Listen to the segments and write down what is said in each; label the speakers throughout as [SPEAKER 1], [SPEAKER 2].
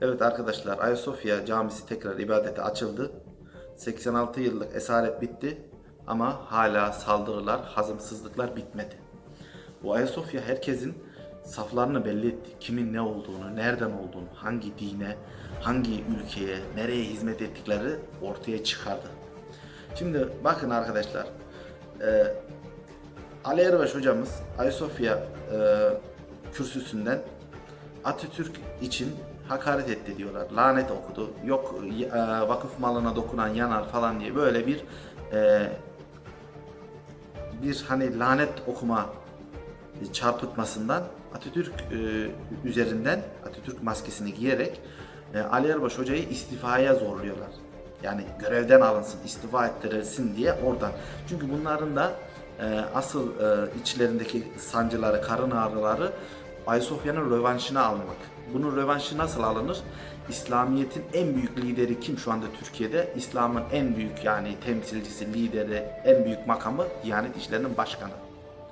[SPEAKER 1] Evet arkadaşlar Ayasofya Camisi tekrar ibadete açıldı. 86 yıllık esaret bitti ama hala saldırılar, hazımsızlıklar bitmedi. Bu Ayasofya herkesin saflarını belli etti. Kimin ne olduğunu, nereden olduğunu, hangi dine, hangi ülkeye, nereye hizmet ettikleri ortaya çıkardı. Şimdi bakın arkadaşlar, e, Ali Erbaş hocamız Ayasofya e, kürsüsünden Atatürk için hakaret etti diyorlar. Lanet okudu. Yok e, vakıf malına dokunan yanar falan diye böyle bir e, bir hani lanet okuma çarpıtmasından Atatürk e, üzerinden Atatürk maskesini giyerek e, Ali Erbaş hocayı istifaya zorluyorlar. Yani görevden alınsın, istifa ettirilsin diye oradan. Çünkü bunların da e, asıl e, içlerindeki sancıları, karın ağrıları Ayasofya'nın rövanşını almak. Bunun rövanşı nasıl alınır? İslamiyet'in en büyük lideri kim şu anda Türkiye'de? İslam'ın en büyük yani temsilcisi, lideri, en büyük makamı Diyanet İşleri'nin başkanı.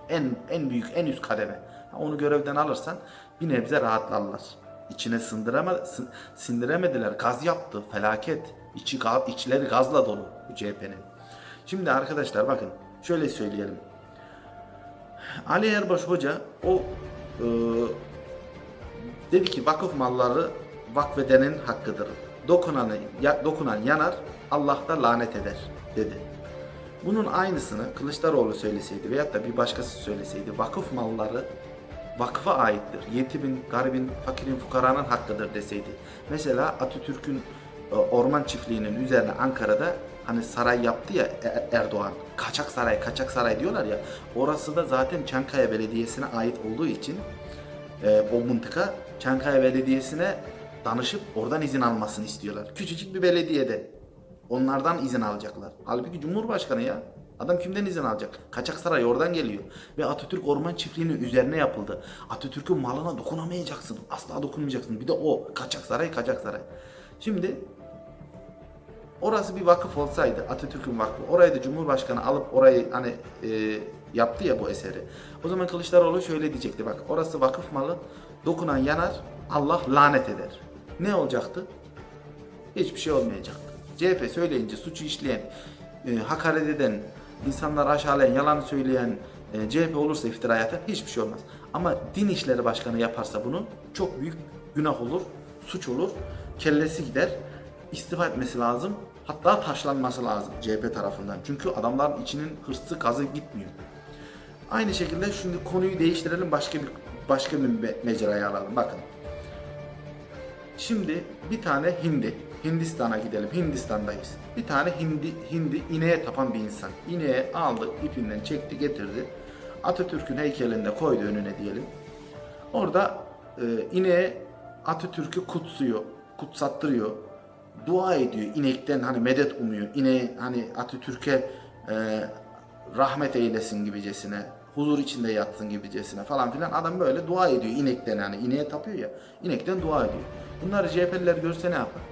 [SPEAKER 1] En en büyük, en üst kademe. Onu görevden alırsan bir nebze rahatlarlar. İçine sındırama, sı- sindiremediler. Gaz yaptı, felaket. İçi, içleri gazla dolu bu CHP'nin. Şimdi arkadaşlar bakın şöyle söyleyelim. Ali Erbaş Hoca o dedi ki vakıf malları vakfedenin hakkıdır. Dokunanı, ya- dokunan yanar, Allah da lanet eder dedi. Bunun aynısını Kılıçdaroğlu söyleseydi veyahut da bir başkası söyleseydi vakıf malları vakfa aittir. Yetimin, garibin, fakirin, fukaranın hakkıdır deseydi. Mesela Atatürk'ün e, orman çiftliğinin üzerine Ankara'da hani saray yaptı ya E- Erdoğan. Kaçak saray, kaçak saray diyorlar ya. Orası da zaten Çankaya Belediyesi'ne ait olduğu için e, o mıntıka Çankaya Belediyesi'ne danışıp oradan izin almasını istiyorlar. Küçücük bir belediyede. Onlardan izin alacaklar. Halbuki Cumhurbaşkanı ya. Adam kimden izin alacak? Kaçak saray oradan geliyor. Ve Atatürk Orman Çiftliği'nin üzerine yapıldı. Atatürk'ün malına dokunamayacaksın. Asla dokunmayacaksın. Bir de o. Kaçak saray, kaçak saray. Şimdi orası bir vakıf olsaydı Atatürk'ün vakfı orayı da Cumhurbaşkanı alıp orayı hani e, yaptı ya bu eseri. O zaman Kılıçdaroğlu şöyle diyecekti bak orası vakıf malı dokunan yanar Allah lanet eder. Ne olacaktı? Hiçbir şey olmayacaktı. CHP söyleyince suçu işleyen, e, hakaret eden, insanları aşağılayan, yalan söyleyen e, CHP olursa iftira atan hiçbir şey olmaz. Ama din işleri başkanı yaparsa bunu çok büyük günah olur, suç olur, kellesi gider, istifa etmesi lazım. Hatta taşlanması lazım CHP tarafından. Çünkü adamların içinin hırsı gazı gitmiyor. Aynı şekilde şimdi konuyu değiştirelim başka bir başka bir me- mecraya alalım. Bakın. Şimdi bir tane Hindi. Hindistan'a gidelim. Hindistan'dayız. Bir tane Hindi, Hindi ineğe tapan bir insan. İneğe aldı, ipinden çekti, getirdi. Atatürk'ün heykelinde koydu önüne diyelim. Orada e, ineğe Atatürk'ü kutsuyor, kutsattırıyor. Dua ediyor. İnekten hani medet umuyor. İneğe hani Atatürk'e e, rahmet eylesin gibicesine, huzur içinde yatsın gibicesine falan filan adam böyle dua ediyor inekten yani ineğe tapıyor ya inekten dua ediyor. Bunları CHP'liler görse ne yapar?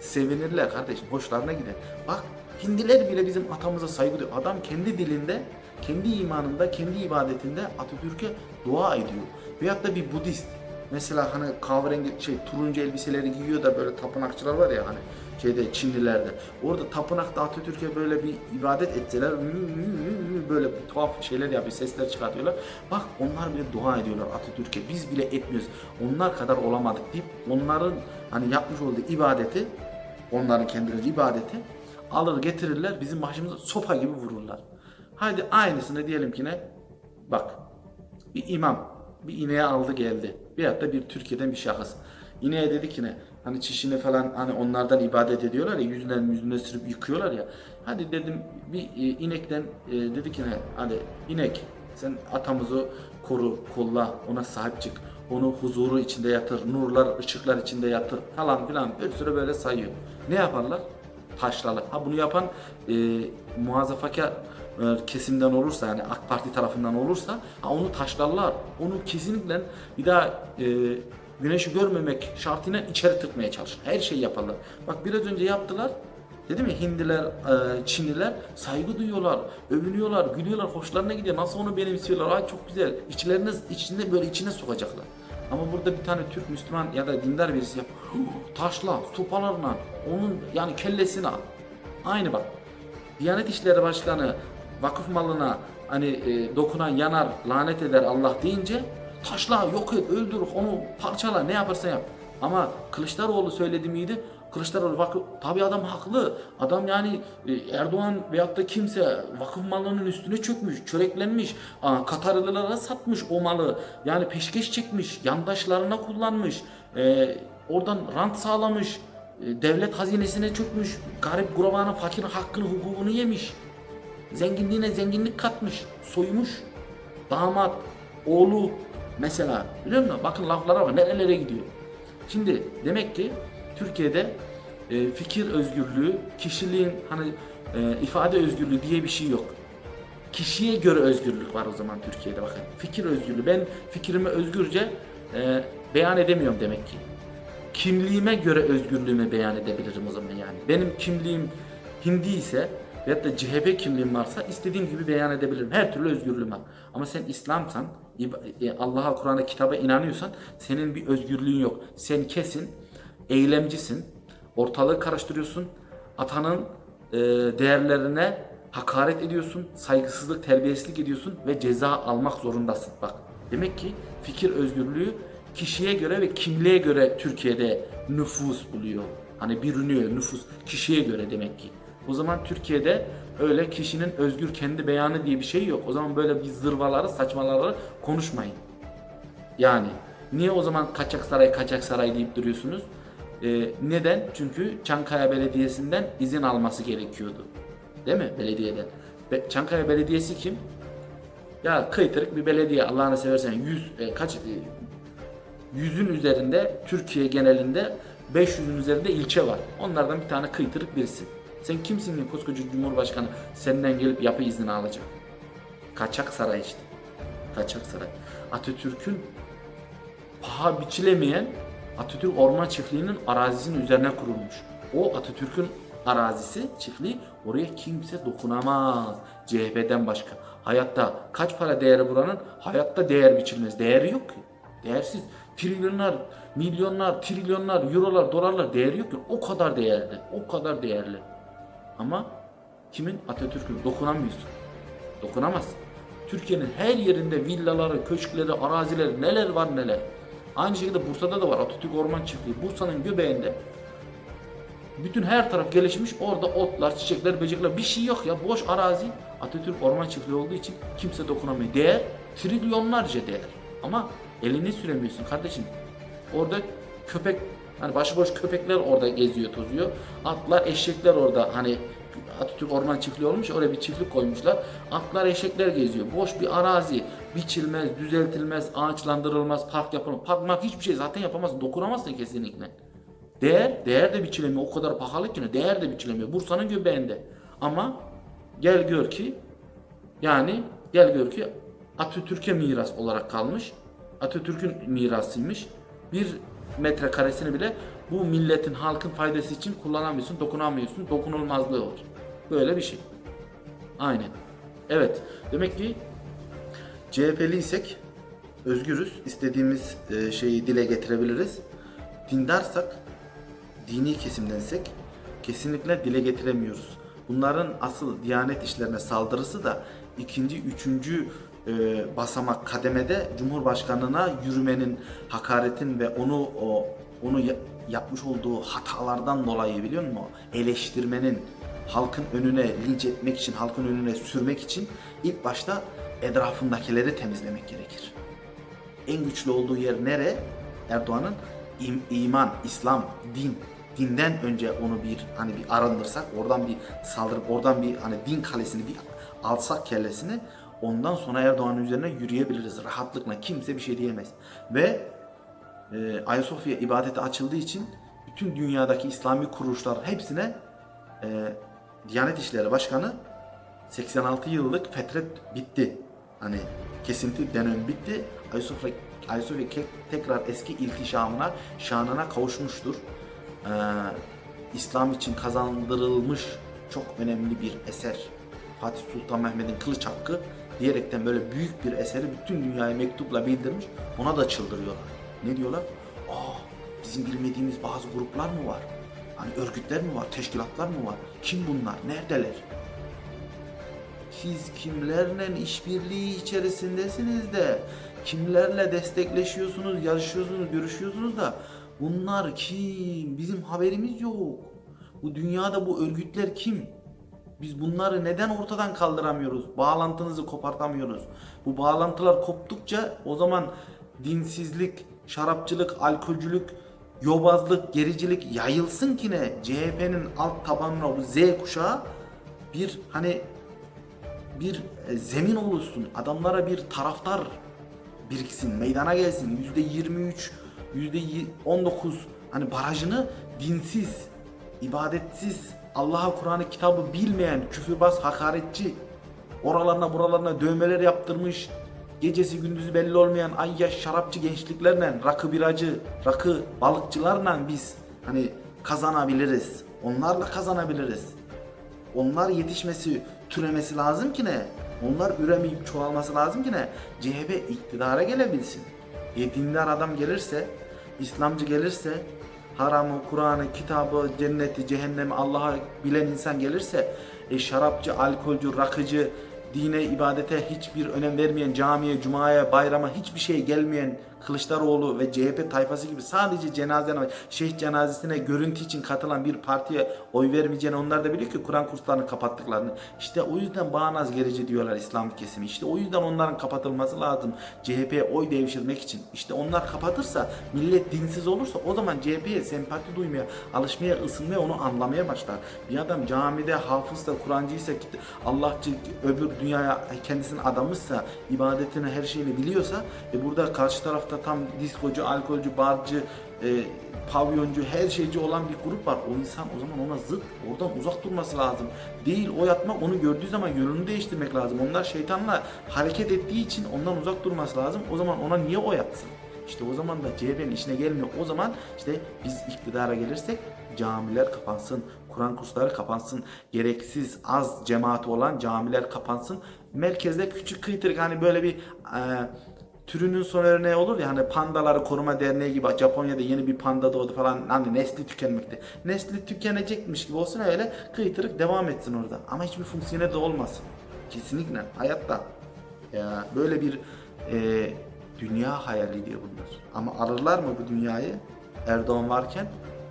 [SPEAKER 1] Sevinirler kardeşim hoşlarına gider. Bak Hindiler bile bizim atamıza saygı duyuyor. Adam kendi dilinde, kendi imanında, kendi ibadetinde Atatürk'e dua ediyor. Veyahut da bir Budist Mesela hani kahverengi şey turuncu elbiseleri giyiyor da böyle tapınakçılar var ya hani şeyde Çinlilerde. Orada tapınakta Atatürk'e böyle bir ibadet etseler böyle tuhaf şeyler yapıyor, sesler çıkartıyorlar. Bak onlar bile dua ediyorlar Atatürk'e. Biz bile etmiyoruz. Onlar kadar olamadık deyip onların hani yapmış olduğu ibadeti onların kendileri ibadeti alır getirirler bizim başımıza sopa gibi vururlar. Haydi aynısını diyelim ki ne? Bak bir imam bir ineğe aldı geldi. Veyahut da bir Türkiye'den bir şahıs. İneğe dedi ki ne? Hani çişini falan hani onlardan ibadet ediyorlar ya yüzünden yüzüne sürüp yıkıyorlar ya. Hadi dedim bir e, inekten e, dedi ki ne? Hani inek sen atamızı koru, kolla, ona sahip çık. Onu huzuru içinde yatır, nurlar, ışıklar içinde yatır falan filan bir sürü böyle sayıyor. Ne yaparlar? Taşlarlar. Ha bunu yapan e, muhafazakar e, kesimden olursa yani AK Parti tarafından olursa onu taşlarlar. Onu kesinlikle bir daha e, güneşi görmemek şartıyla içeri tıkmaya çalışır. Her şeyi yaparlar. Bak biraz önce yaptılar. Dedim ya Hindiler, e, Çinliler saygı duyuyorlar, övünüyorlar, gülüyorlar, hoşlarına gidiyor. Nasıl onu benimsiyorlar? Ay çok güzel. İçlerine, içinde böyle içine sokacaklar.
[SPEAKER 2] Ama burada bir tane Türk Müslüman ya da dindar birisi yap. Taşla, sopalarla onun yani kellesini al. Aynı bak. Diyanet İşleri Başkanı vakıf malına hani e, dokunan yanar, lanet eder Allah deyince taşla, yok et, öldür, onu parçala, ne yaparsan yap. Ama Kılıçdaroğlu söyledi miydi? Kılıçdaroğlu vakıf, tabi adam haklı. Adam yani e, Erdoğan veyahut da kimse vakıf malının üstüne çökmüş, çöreklenmiş, Katarlılara satmış o malı. Yani peşkeş çekmiş, yandaşlarına kullanmış, e, oradan rant sağlamış, e, devlet hazinesine çökmüş, garip gurabanın fakirin hakkını, hukukunu yemiş. Zenginliğine zenginlik katmış, soymuş. Damat, oğlu mesela biliyor musun? Bakın laflara bak nerelere gidiyor. Şimdi demek ki Türkiye'de e, fikir özgürlüğü, kişiliğin hani e, ifade özgürlüğü diye bir şey yok. Kişiye göre özgürlük var o zaman Türkiye'de bakın. Fikir özgürlüğü. Ben fikrimi özgürce e, beyan edemiyorum demek ki. Kimliğime göre özgürlüğümü beyan edebilirim o zaman yani. Benim kimliğim Hindi ise veyahut da CHP kimliğim varsa istediğim gibi beyan edebilirim. Her türlü özgürlüğüm var. Ama sen İslamsan, e, Allah'a, Kur'an'a, kitaba inanıyorsan senin bir özgürlüğün yok. Sen kesin eylemcisin. Ortalığı karıştırıyorsun. Atanın e, değerlerine hakaret ediyorsun. Saygısızlık, terbiyesizlik ediyorsun ve ceza almak zorundasın. Bak demek ki fikir özgürlüğü kişiye göre ve kimliğe göre Türkiye'de nüfus buluyor. Hani bürünüyor nüfus kişiye göre demek ki. O zaman Türkiye'de öyle kişinin özgür kendi beyanı diye bir şey yok. O zaman böyle bir zırvaları, saçmaları konuşmayın. Yani niye o zaman kaçak saray kaçak saray deyip duruyorsunuz? Ee, neden? Çünkü Çankaya Belediyesi'nden izin alması gerekiyordu. Değil mi? Belediyeden. Be- Çankaya Belediyesi kim? Ya kıytırık bir belediye Allah'ını seversen 100 e, kaç e, yüzün üzerinde Türkiye genelinde 500'ün üzerinde ilçe var. Onlardan bir tane kıytırık birisi. Sen kimsin ki koskoca Cumhurbaşkanı senden gelip yapı izni alacak? Kaçak saray işte. Kaçak saray. Atatürk'ün paha biçilemeyen Atatürk Orman Çiftliği'nin arazisinin üzerine kurulmuş. O Atatürk'ün arazisi, çiftliği oraya kimse dokunamaz. CHP'den başka. Hayatta kaç para değeri buranın? Hayatta değer biçilmez. Değeri yok ki. Değersiz. Trilyonlar, milyonlar, trilyonlar, eurolar, dolarlar değeri yok ki. O kadar değerli. O kadar değerli. Ama kimin? Atatürk'ün. Dokunamıyorsun. Dokunamazsın. Türkiye'nin her yerinde villaları, köşkleri, arazileri neler var neler. Aynı şekilde Bursa'da da var Atatürk Orman Çiftliği. Bursa'nın göbeğinde bütün her taraf gelişmiş. Orada otlar, çiçekler, böcekler bir şey yok ya. Boş arazi. Atatürk Orman Çiftliği olduğu için kimse dokunamıyor. Değer trilyonlarca değer. Ama elini süremiyorsun kardeşim. Orada köpek hani başıboş köpekler orada geziyor, tozuyor. Atlar, eşekler orada hani Atatürk Orman Çiftliği olmuş. Oraya bir çiftlik koymuşlar. Atlar, eşekler geziyor. Boş bir arazi. Biçilmez, düzeltilmez, ağaçlandırılmaz, park yapılmaz. Park mark hiçbir şey zaten yapamazsın. Dokunamazsın kesinlikle. Değer, değer de biçilemiyor. O kadar pahalı ki ne? Değer de biçilemiyor. Bursa'nın göbeğinde. Ama gel gör ki yani gel gör ki Atatürk'e miras olarak kalmış. Atatürk'ün mirasıymış. Bir metrekaresini bile bu milletin, halkın faydası için kullanamıyorsun, dokunamıyorsun. Dokunulmazlığı var. Böyle bir şey. Aynen. Evet. Demek ki
[SPEAKER 1] CHP'liysek özgürüz. istediğimiz e, şeyi dile getirebiliriz. Dindarsak, dini kesimdensek kesinlikle dile getiremiyoruz. Bunların asıl Diyanet işlerine saldırısı da ikinci, üçüncü e, basamak kademede Cumhurbaşkanına yürümenin, hakaretin ve onu o onu ya- yapmış olduğu hatalardan dolayı biliyor musun? Eleştirmenin, halkın önüne linç etmek için, halkın önüne sürmek için ilk başta etrafındakileri temizlemek gerekir. En güçlü olduğu yer nere? Erdoğan'ın im- iman, İslam, din. Dinden önce onu bir hani bir arındırsak, oradan bir saldırıp oradan bir hani din kalesini bir alsak kellesini ondan sonra Erdoğan'ın üzerine yürüyebiliriz rahatlıkla. Kimse bir şey diyemez. Ve e, Ayasofya ibadete açıldığı için bütün dünyadaki İslami kuruluşlar hepsine e, Diyanet İşleri Başkanı 86 yıllık fetret bitti. Hani kesinti dönemi bitti. Ayasofya, Ayasofya tekrar eski iltişamına, şanına kavuşmuştur. Ee, İslam için kazandırılmış çok önemli bir eser. Fatih Sultan Mehmet'in kılıç hakkı diyerekten böyle büyük bir eseri bütün dünyaya mektupla bildirmiş. Ona da çıldırıyorlar. Ne diyorlar? Aa bizim bilmediğimiz bazı gruplar mı var? Hani örgütler mi var? Teşkilatlar mı var? Kim bunlar? Neredeler? Siz kimlerle işbirliği içerisindesiniz de kimlerle destekleşiyorsunuz, yarışıyorsunuz, görüşüyorsunuz da bunlar kim? Bizim haberimiz yok. Bu dünyada bu örgütler kim? Biz bunları neden ortadan kaldıramıyoruz? Bağlantınızı kopartamıyoruz. Bu bağlantılar koptukça o zaman dinsizlik, şarapçılık, alkolcülük, yobazlık, gericilik yayılsın ki ne? CHP'nin alt tabanına bu Z kuşağı bir hani bir e, zemin oluşsun. Adamlara bir taraftar biriksin, meydana gelsin. Yüzde 23, yüzde 19 hani barajını dinsiz, ibadetsiz, Allah'a Kur'an'ı kitabı bilmeyen, küfürbaz, hakaretçi, oralarına buralarına dövmeler yaptırmış, gecesi gündüzü belli olmayan ay yaş şarapçı gençliklerle, rakı biracı, rakı balıkçılarla biz hani kazanabiliriz. Onlarla kazanabiliriz. Onlar yetişmesi, türemesi lazım ki ne? Onlar üremeyip çoğalması lazım ki ne? CHP iktidara gelebilsin. E adam gelirse, İslamcı gelirse, haramı, Kur'an'ı, kitabı, cenneti, cehennemi, Allah'a bilen insan gelirse, e şarapçı, alkolcü, rakıcı, dine, ibadete hiçbir önem vermeyen, camiye, cumaya, bayrama hiçbir şey gelmeyen Kılıçdaroğlu ve CHP tayfası gibi sadece cenazene, şeyh cenazesine görüntü için katılan bir partiye oy vermeyeceğini onlar da biliyor ki Kur'an kurslarını kapattıklarını. İşte o yüzden bağnaz gerici diyorlar İslam kesimi. İşte o yüzden onların kapatılması lazım. CHP'ye oy devşirmek için. İşte onlar kapatırsa, millet dinsiz olursa o zaman CHP'ye sempati duymaya, alışmaya, ısınmaya, onu anlamaya başlar. Bir adam camide hafızsa, Kur'ancıysa, Allahçı, öbür dünyaya kendisinin adamıysa, ibadetini her şeyini biliyorsa ve burada karşı tarafta tam diskocu, alkolcü, barcı, e, pavyoncu, her şeyci olan bir grup var. O insan o zaman ona zıt, oradan uzak durması lazım. Değil o yatmak, onu gördüğü zaman yönünü değiştirmek lazım. Onlar şeytanla hareket ettiği için ondan uzak durması lazım. O zaman ona niye o yatsın? İşte o zaman da CHP'nin işine gelmiyor. O zaman işte biz iktidara gelirsek camiler kapansın, Kur'an kursları kapansın, gereksiz az cemaati olan camiler kapansın. Merkezde küçük kıytırık hani böyle bir e, türünün son örneği olur ya hani pandaları koruma derneği gibi Japonya'da yeni bir panda doğdu falan hani nesli tükenmekte. Nesli tükenecekmiş gibi olsun öyle kıytırık devam etsin orada. Ama hiçbir fonksiyonu da olmasın. Kesinlikle hayatta. Ya böyle bir e, dünya hayali diyor bunlar. Ama alırlar mı bu dünyayı? Erdoğan varken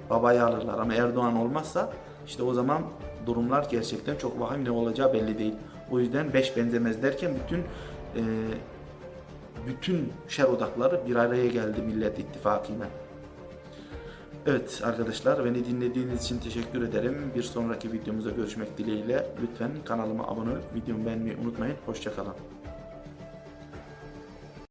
[SPEAKER 1] babayı alırlar ama Erdoğan olmazsa işte o zaman durumlar gerçekten çok vahim ne olacağı belli değil. O yüzden beş benzemez derken bütün e, bütün şer odakları bir araya geldi Millet İttifakı'yla. Evet arkadaşlar beni dinlediğiniz için teşekkür ederim. Bir sonraki videomuzda görüşmek dileğiyle. Lütfen kanalıma abone olup videomu beğenmeyi unutmayın. Hoşçakalın.